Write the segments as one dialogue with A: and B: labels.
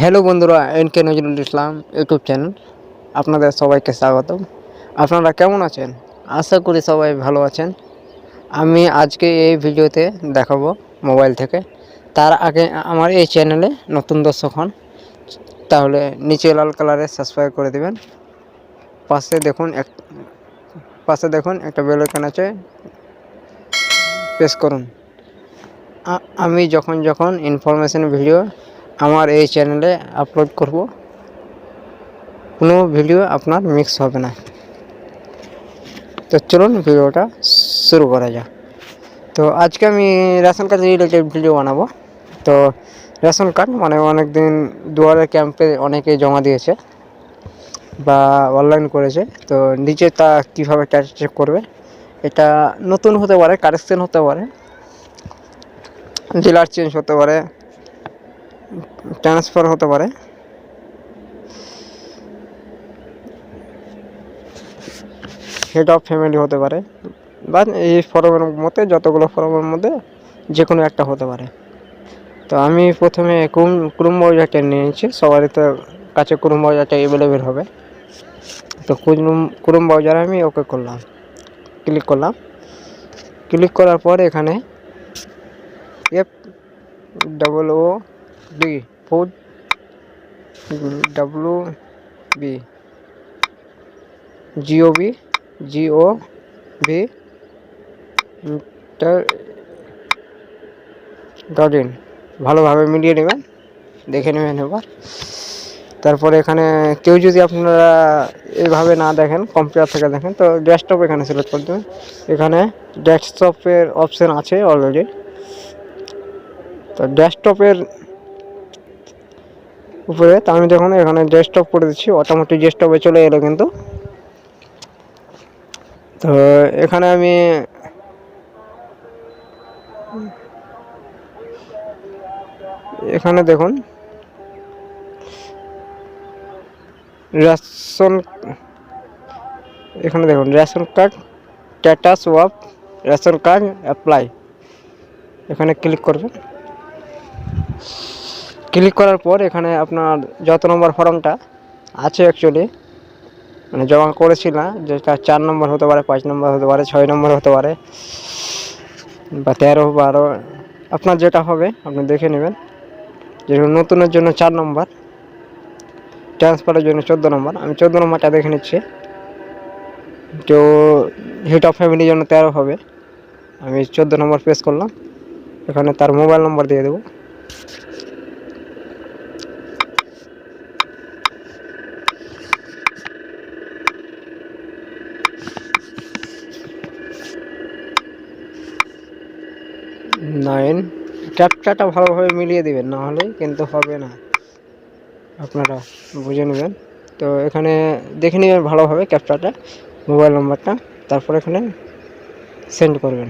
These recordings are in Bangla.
A: হ্যালো বন্ধুরা N K Nazrul Islam YouTube channel. আপনাদের সবাইকে স্বাগত আপনারা কেমন আছেন? আশা করি সবাই ভালো আছেন। আমি আজকে এই ভিডিওতে দেখাবো মোবাইল থেকে। তার আগে আমার এই চ্যানেলে নতুন দর্শক হন, তাহলে নিচে লাল কালারে সাবস্ক্রাইব করে দেবেন। পাশে দেখুন এক, পাশে দেখুন একটা বেল আইকন আছে। প্রেস করুন। আমি যখন যখন ইনফরমেশন ভিডিও আমার এই চ্যানেলে আপলোড করব। কোনো ভিডিও আপনার মিক্স হবে না। তো চলুন ভিডিওটা শুরু করা যাক। তো আজকে আমি রেশন কার্ড রিলেটেড ভিডিও বানাবো। তো রেশন কার্ড মানে অনেক দিন দুয়ারে ক্যাম্পে অনেকে জমা দিয়েছে বা অনলাইন করেছে। তো নিচে তা কীভাবে চেক করবে? এটা নতুন হতে পারে কারেকশন হতে পারে জেলার চেঞ্জ হতে পারে। ট্রান্সফার হতে পারে। হেড অফ ফ্যামিলি হতে পারে। বা এই ফর্মের মধ্যে, যতগুলো ফর্মের মধ্যে যে কোনো একটা হতে পারে। তো আমি প্রথমে ক্রুম ক্রুম ব্রাউজারটা নিয়েছি। সবারই তো কাছে ক্রুম ব্রাউজারটা অ্যাভেলেবেল হবে। তো ক্রুম ক্রুম ব্রাউজারে আমি ওকে করলাম। ক্লিক করলাম। ক্লিক করার পর এখানে F double O B food W B G O B G O B dot in ভালোভাবে মিলিয়ে নেবেন, দেখে নেবেন এবার। তারপরে এখানে কেউ যদি আপনারা এভাবে না দেখেন কম্পিউটার থেকে দেখেন, তো ডেস্কটপ এখানে সিলেক্ট করে দেবেন। এখানে ডেস্কটপের অপশান আছে অলরেডি তো ডেস্কটপের উপরে, তো আমি দেখুন এখানে ডেস্কটপ করে দিচ্ছি অটোমেটিক ডেস্কটপে চলে এলো কিন্তু। তো এখানে আমি এখানে দেখুন রেশন এখানে দেখুন ration card status of ration card apply এখানে ক্লিক করবেন। ক্লিক করার পর এখানে আপনার যত নম্বর ফর্মটা আছে অ্যাকচুয়ালি মানে জমা করেছিলাম যেটা চার নম্বর হতে পারে, পাঁচ নম্বর হতে পারে, ছয় নম্বর হতে পারে, বা তেরো, বারো, আপনার যেটা হবে, আপনি দেখে নেবেন। যেরকম নতুনের জন্য চার নম্বর ট্রান্সফারের জন্য চোদ্দ নম্বর, আমি চোদ্দ নম্বরটা দেখে নিচ্ছি। তো হেড অফ ফ্যামিলির জন্য তেরো হবে, আমি চোদ্দ নম্বর প্রেস করলাম। এখানে তার মোবাইল নম্বর দিয়ে দেবো। নাইন ক্যাপচাটা ভালোভাবে মিলিয়ে দেবেন, না হলে কিন্তু হবে না। আপনারা বুঝে নেবেন। তো এখানে দেখে নেবেন ভালোভাবে ক্যাপচাটা মোবাইল নাম্বারটা তারপর এখানে সেন্ড করবেন।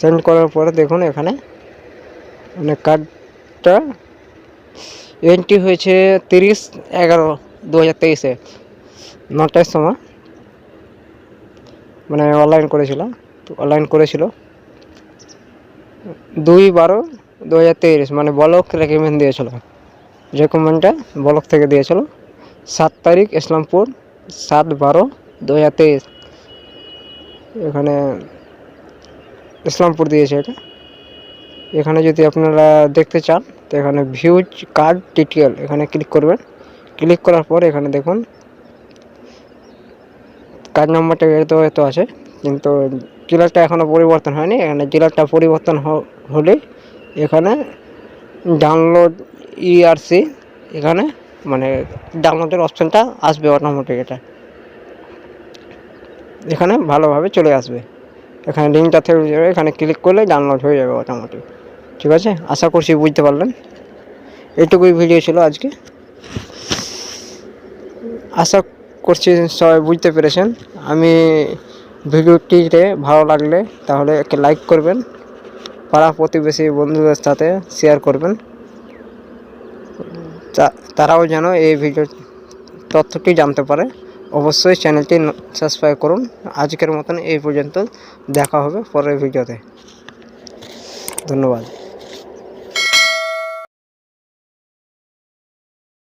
A: সেন্ড করার পরে দেখুন এখানে মানে কার্ডটা এন্ট্রি হয়েছে তিরিশ এগারো দু হাজার তেইশে। নটার সময়। মানে অনলাইন করেছিল অনলাইন করেছিল। দুই বারো দু হাজার তেইশ মানে ব্লক রেকমেন্ড দিয়েছিল। রেকমেন্ডটা ব্লক থেকে দিয়েছিল। সাত তারিখ ইসলামপুর, সাত বারো দু হাজার তেইশ। এখানে ইসলামপুর দিয়েছে এটা। এখানে যদি আপনারা দেখতে চান, তো এখানে ভিউজ কার্ড ডিটেল এখানে ক্লিক করবেন। ক্লিক করার পর এখানে দেখুন কার্ড নাম্বারটা এত এত আছে, কিন্তু জেলারটা এখনও পরিবর্তন হয়নি। এখানে জেলারটা পরিবর্তন হলে এখানে ডাউনলোড ইআরসি এখানে মানে ডাউনলোডের অপশানটা আসবে অটোমেটিক এটা। এখানে ভালোভাবে চলে আসবে। এখানে লিঙ্কটা থেকে এখানে ক্লিক করলে ডাউনলোড হয়ে যাবে অটোমেটিক ঠিক আছে? আশা করছি বুঝতে পারলেন। এটুকুই ভিডিও ছিল আজকে। আশা করছি সবাই বুঝতে পেরেছেন। আমি ভিডিওটিতে ভালো লাগলে তাহলে একে লাইক করবেন, পাড়া প্রতিবেশী বন্ধুদের সাথে শেয়ার করবেন। তারাও যেন এই ভিডিও তথ্যটি জানতে পারে। অবশ্যই চ্যানেলটি সাবস্ক্রাইব করুন। আজকের মতন এই পর্যন্ত দেখা হবে পরের ভিডিওতে ধন্যবাদ।